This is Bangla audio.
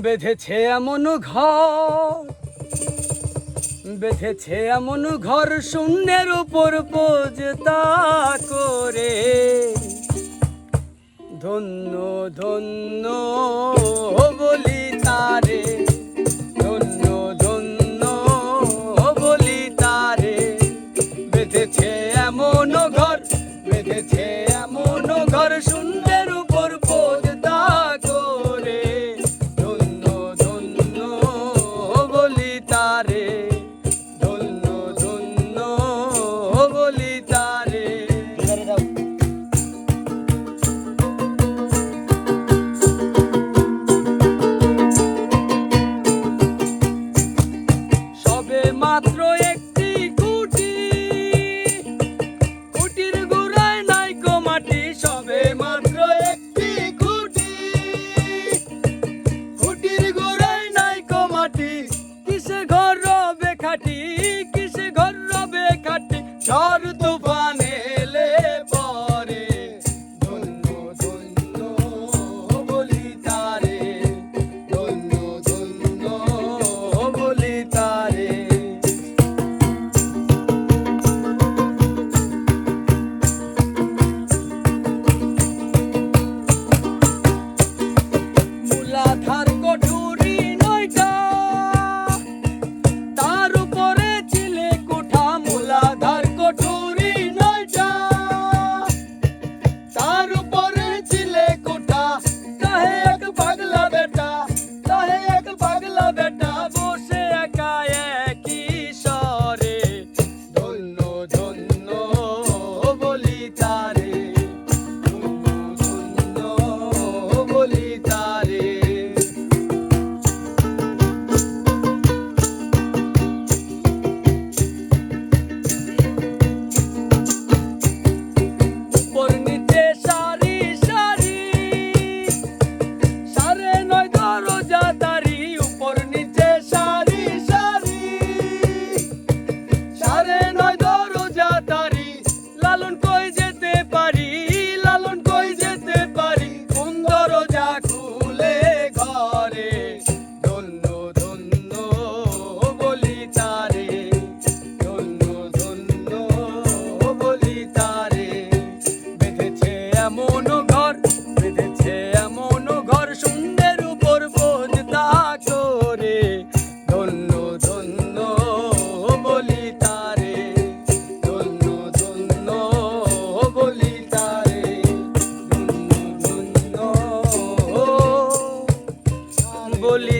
বেঁধেছে এমন ঘর বেঁধেছে এমন ঘর শূন্যের উপর তা করে। ধন্য ধন্য বলি বলি